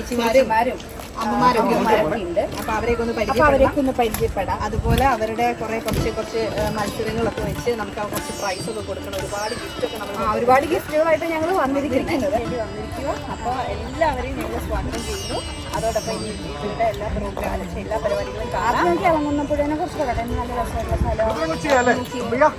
ചേച്ചിമാരും അമ്മമാരൊക്കെ ഉണ്ട്. അപ്പൊ അവരെയൊക്കെ ഒന്ന് അപ്പൊ പരിചയപ്പെടാം. അവരൊക്കെ ഒന്ന് പരിചയപ്പെടാം. അതുപോലെ അവരുടെ കുറെ കുറച്ച് കുറച്ച് മത്സരങ്ങളൊക്കെ വെച്ച് നമുക്ക് കുറച്ച് പ്രൈസ് ഒക്കെ കൊടുക്കണം. ഒരുപാട് ഗിഫ്റ്റ് ഒക്കെ ആ, നമ്മൾ ഒരുപാട് ഗിഫ്റ്റുകളായിട്ട് ഞങ്ങൾ വന്നിരിക്കുന്നത്. വന്നിരിക്കുക അപ്പോൾ എല്ലാവരെയും ഞങ്ങൾ സ്വാഗതം ചെയ്യുന്നു. അതോടൊപ്പം ഈ ഇവരുടെ എല്ലാ പ്രോഗ്രാം എല്ലാ പരിപാടികളും കാണാം. ആദ്യം ഇറങ്ങുന്നപ്പോഴേനെ കുറിച്ച് പറയട്ടെ നല്ല രസമുള്ള സ്ഥലം.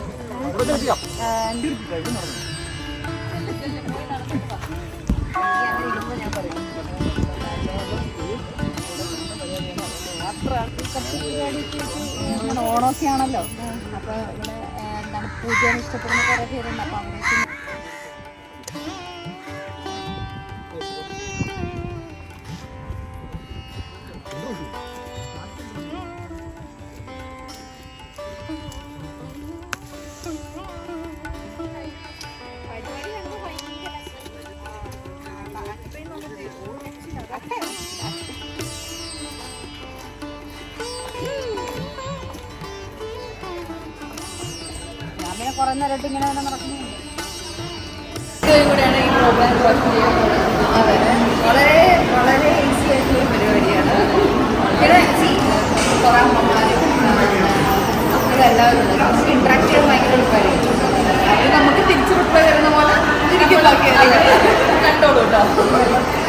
ഇങ്ങനെ ഓണമൊക്കെ ആണല്ലോ അപ്പോൾ ഇവിടെ എന്താണ് പൂജ ഇഷ്ടപ്പെടുന്ന കുറേ പേരുണ്ട്. അപ്പോൾ അവരൊക്കെ പിന്നെ കുറെ നേരമായിട്ട് ഇങ്ങനെ തന്നെ നടക്കുന്നുണ്ട് വളരെ വളരെ ഈസി ആയിട്ടുള്ള പരിപാടിയാണ്. ഇവിടെ കുറേ അമ്മമാരും എല്ലാവരും നമുക്ക് ഇൻട്രാക്ട് ചെയ്യാൻ ഭയങ്കര എളുപ്പമായിരിക്കും. അത് നമുക്ക് തിരിച്ചു റിപ്ലൈ തരുന്ന പോലെ തിരിക്കും കണ്ടോളൂ കേട്ടോ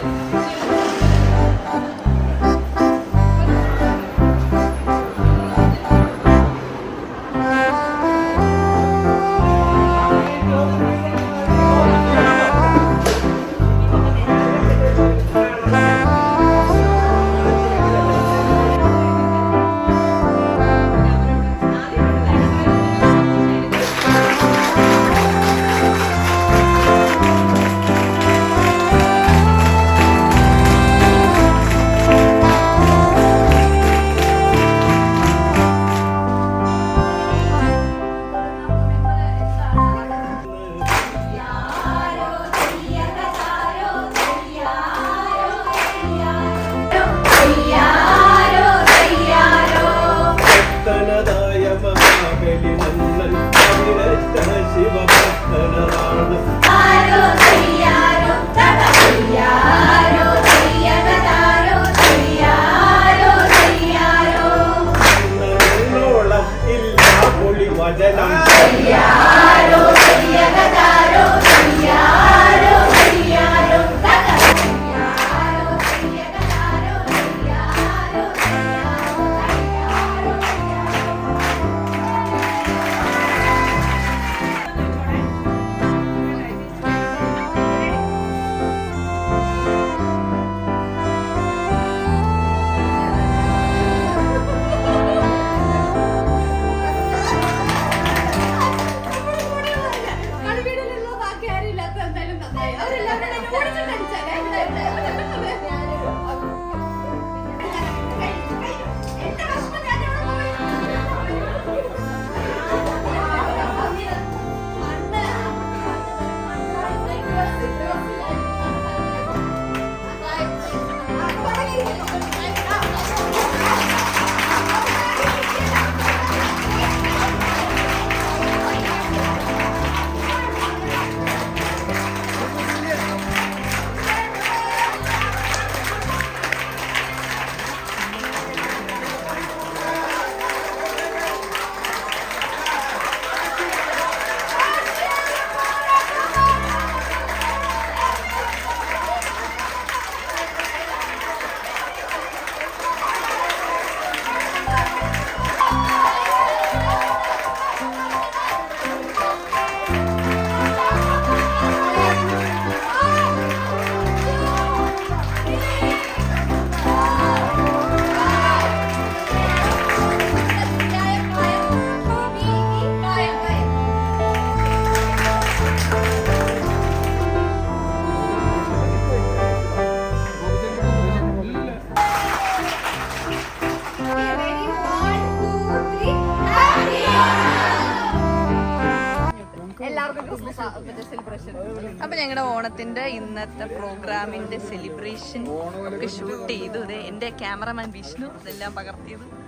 അപ്പൊ ഞങ്ങളുടെ ഓണത്തിന്റെ ഇന്നത്തെ പ്രോഗ്രാമിന്റെ സെലിബ്രേഷൻ ഒക്കെ ഷൂട്ട് ചെയ്തു. അതെ എന്റെ ക്യാമറമാൻ വിഷ്ണു ഇതെല്ലാം പകർത്തിയത്.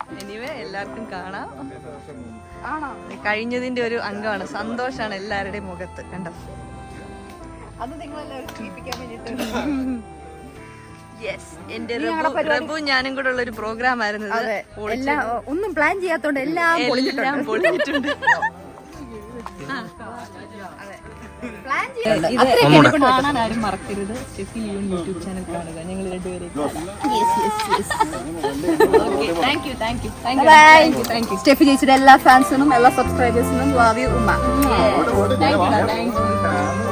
അപ്പൊ എനിവേ എല്ലാവർക്കും കാണാം. കഴിഞ്ഞതിന്റെ ഒരു അംഗമാണ്. സന്തോഷാണ് എല്ലാവരുടെയും മുഖത്ത് കണ്ടോ? അത് നിങ്ങളെല്ലാവരും വേണ്ടിയിട്ട്. എന്റെ റബു- ഞാനും കൂടെ ഉള്ള ഒരു പ്രോഗ്രാം ആയിരുന്നു ഒന്നും പ്ലാൻ ചെയ്യാത്തോണ്ട് എല്ലാം എല്ലാം കാണാൻ ആരും മറക്കരുത്. സ്റ്റെഫി യൂട്യൂബ് ചാനൽ കാണുക. ഞങ്ങൾ രണ്ടുപേരും സ്റ്റെഫി ചേച്ചിയുടെ എല്ലാ ഫാൻസിനും എല്ലാ സബ്സ്ക്രൈബേഴ്സിനും ലവ് യു ഉമ്മ. Thank you